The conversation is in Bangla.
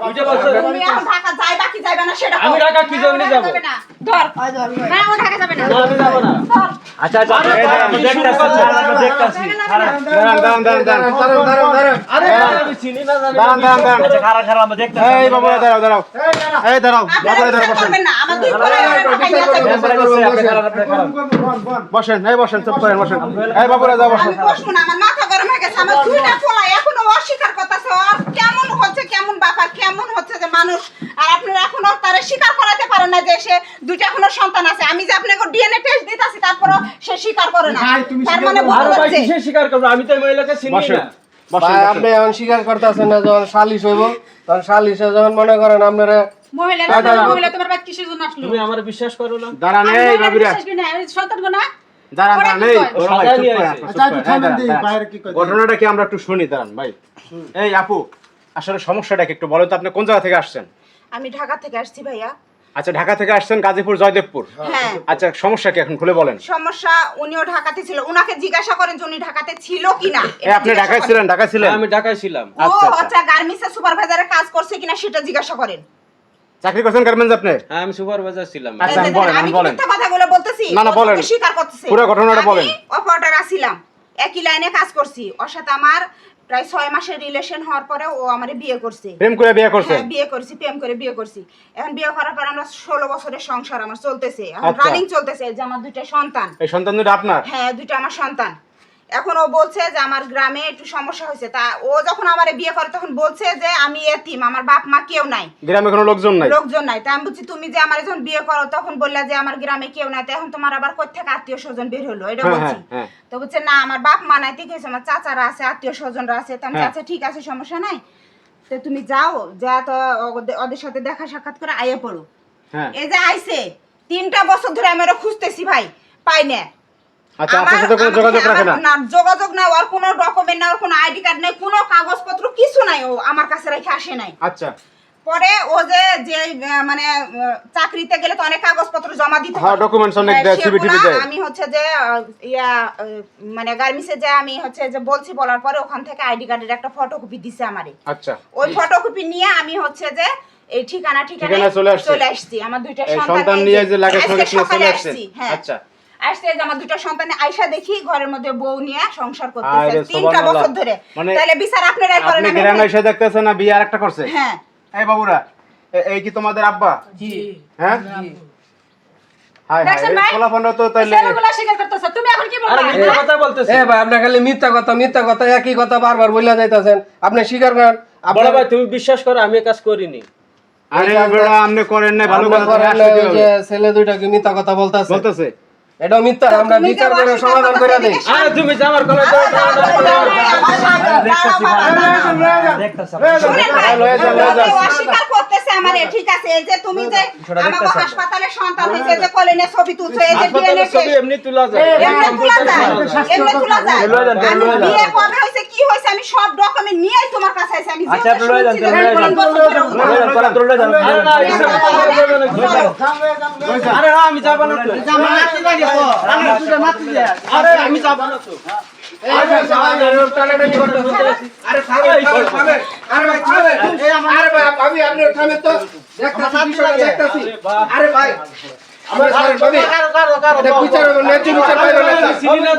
বুঝতে পারছ তুমি এখন ঢাকা যাইবা কি যাইবা না সেটা আমি ঢাকা কি জন্য না, ও যাব? ঢাকা যাবে না। ধর। না ও ঢাকা যাবে না। না আমি যাব না। আচ্ছা আচ্ছা আমরা দেখতাছি আমরা দেখতাছি। জায়গা লাগবে না। দাঁড়ান দাঁড়ান দাঁড়ান দাঁড়ান দাঁড়ান। দাঁড়ান। আরে আমি চিনি না জানি দাঁড়ান, দাঁড়ান, দাঁড়ান। আচ্ছা খারাপ খারাপ আমরা দেখতাছি এই বাবুরা দাঁড়াও দাঁড়াও। এই দাঁড়াও। আপনারা দাঁড়াও বসেন। না আমার দুই। বসেন এই বসেন চুপ করেন বসেন। এই বাবুরা যাও বসেন আমি বসবো না আমার মাথা গরম হয়ে গেছে আমার দুইটা পোলা এখনও অস্বীকার করতেছে আর কেমন হচ্ছে কেমন ব্যাপার কেমন হচ্ছে যে মানুষ। আর আপনারা এখনও তারা স্বীকার করাতে পারেন না যে সে দুইটা এখনও সন্তান আছে। আমি যে আপনাকে ডিএনএ টেস্ট দিতেছি তারপরও সে স্বীকার করে না। তার মানে যাচ্ছে কিসে স্বীকার করব? আমি তো এই মহিলাকে চিনি না। ভাই আপনি এখন স্বীকার করতেছেন না যখন সালিশ হইব তখন সালিশে যখন মনে করেন আপনারা মহিলা দাঁড়া, দাঁড়া। মহিলা তোমার বাদ কিসের জন্য আসলো? তুমি আমার বিশ্বাস করো না। দাঁড়ান আর এই মহিলার বিশ্বাস করি না। ঘটনাটা কি আমরা একটু শুনি দাঁড়ান ভাই। এই আপু আসলে সমস্যাটা কি একটু বলো তো আপনি কোন জায়গা থেকে আসছেন? আমি ঢাকা থেকে আসছি ভাইয়া। আচ্ছা ঢাকা থেকে আসছেন গাজীপুর জয়দেবপুর? হ্যাঁ। আচ্ছা সমস্যা কি এখন খুলে বলেন। সমস্যা উনিও ঢাকাতে ছিল। উনাকে জিজ্ঞাসা করেন যে উনি ঢাকাতে ছিল কিনা। এই আপনি ঢাকায় ছিলেন ঢাকায় ছিলেন? আমি ঢাকায় ছিলাম। ও আচ্ছা, আচ্ছা। আচ্ছা গার্মেন্টসের সুপারভাইজারে কাজ করছে কিনা সেটা জিজ্ঞাসা করেন। চাকরি করছেন গার্মেন্টস আপনি? হ্যাঁ আমি সুপারভাইজার ছিলাম। আচ্ছা, যে বলেন, আমি বলেন। মিথ্যা কথাগুলো বলতেছি না, না, বলেন। স্বীকার করতেছে। পুরো ঘটনাটা বলেন। আমি অপারেটর আছিলাম। একই লাইনে কাজ করছি। ওর সাথে আমার প্রায় ছয় মাসের রিলেশন হওয়ার পরে ও আমারে বিয়ে করছে। প্রেম করে বিয়ে করছে? হ্যাঁ বিয়ে করছি প্রেম করে বিয়ে করছি। এখন বিয়ে করার পর আমরা ষোলো বছরের সংসার আমার চলতেছে। আচ্ছা। রানিং চলতেছে যে আমার দুইটা সন্তান। এই সন্তান দুটো আপনার? হ্যাঁ দুইটা আমার সন্তান। এখন ও বলছে যে আমার গ্রামে একটু সমস্যা হয়েছে। তা ও যখন আমারে বিয়ে করে তখন বলছে যে আমি এতিম আমার বাপ মা কেউ নাই। গ্রামে কোনো লোকজন নাই? লোকজন নাই। তা আমি বলছি তুমি যে আমার যখন বিয়ে করো তখন বললা যে আমার গ্রামে কেউ নাই এখন তোমার আবার কোথেকে আত্মীয় স্বজন বের হলো? এটা হ্যাঁ, বলছি। হ্যাঁ, হ্যাঁ। তো বলছে না আমার বাপ মা নাই ঠিক আছে আমার চাচারা আছে আত্মীয় স্বজনরা আছে। তো আমি। আচ্ছা ঠিক আছে সমস্যা নাই। তো তুমি যাও যা তো ওদের- সাথে দেখা সাক্ষাৎ করে আইয়ে পড়ো। হ্যাঁ। এই যে আইছে তিনটা বছর ধরে আমি ওরা খুঁজতেছি ভাই পাই না। আচ্ছা আপনার সাথে কোনো যোগাযোগ রাখে না? না যোগাযোগ না ওর কোনো ডকুমেন্ট না ওর কোনো আইডি কার্ড নাই কোনো কাগজপত্র কিছু নাই ও আমার কাছে রেখে আসে নাই। আচ্ছা। পরে ও যে যে মানে আহ, চাকরিতে গেলে তো অনেক কাগজপত্র জমা দিতে হ্যাঁ। অনেক দেয়, CV সেগুলা দেয়। আমি হচ্ছে যে ইয়া মানে গার্মেন্টসে যে আমি হচ্ছে যে বলছি বলার পরে ওখান থেকে আইডি কার্ডের একটা ফটোকপি দিছে আমারে। আচ্ছা। ওই ফটোকপি নিয়ে আমি হচ্ছে যে এই ঠিকানা ঠিকানা চলে আসছি। আমার দুইটা সন্তান নিয়ে যে লাগে সঙ্গে সঙ্গে চলে আসছি, হ্যাঁ। আচ্ছা। আসছে যে আমার দুটো সন্তানে আয়সা দেখি ঘরের মধ্যে বউ নিয়ে সংসার করতেছে। তিনটা বছর ধরে। মানে তাহলে বিচার আপনারাই করেন আপনি গ্রামে এসে দেখতেছেন না বিয়ে আরেকটা করছে? হ্যাঁ। এই বাবুরা এই কি তোমাদের আব্বা? জি। হ্যাঁ? স্বীকার করতেছে তুমি এখন কি আরে বলবা মিথ্যা কথা বলতেছি। এ ভাই আপনি খালি মিথ্যা কথা মিথ্যা কথা একই কথা বারবার বলে যাইতাছেন। আপনি স্বীকার করেন ভাই তুমি বিশ্বাস করো আমি কাজ করিনি। আরে বেড়া আপনি করেন না ভালো কথা ছেলে দুইটাকে মিথ্যা কথা বলতাছে। বলতেছে? এটাও মিথ্যা আমরা বিচার করে সমাধান করে দেই আরে তুমি যে আমার শুনেন ভাই, লয়ে লয়ে। অস্বীকার আমারে, ঠিক আছে, এই যে তুমি যে আমাকে হাসপাতালে সন্তান হয়েছে, এই যে কলিনে ছবি তুলছো, এই যে হাসপাতালের ছবি এমনি তোলা যায়। এমনি তোলা যায়, এমনি তোলা যায়। আমি বিয়ে কবে হয়েছে, কি হয়েছে, আমি সব document নিয়েই তোমার কাছে আইছি। আমি আচ্ছা, আপনি লয়ে যান, আরে আমি যাব না তো। আরে আমি যাব না আরে ভাই আমার বিচার বিচার।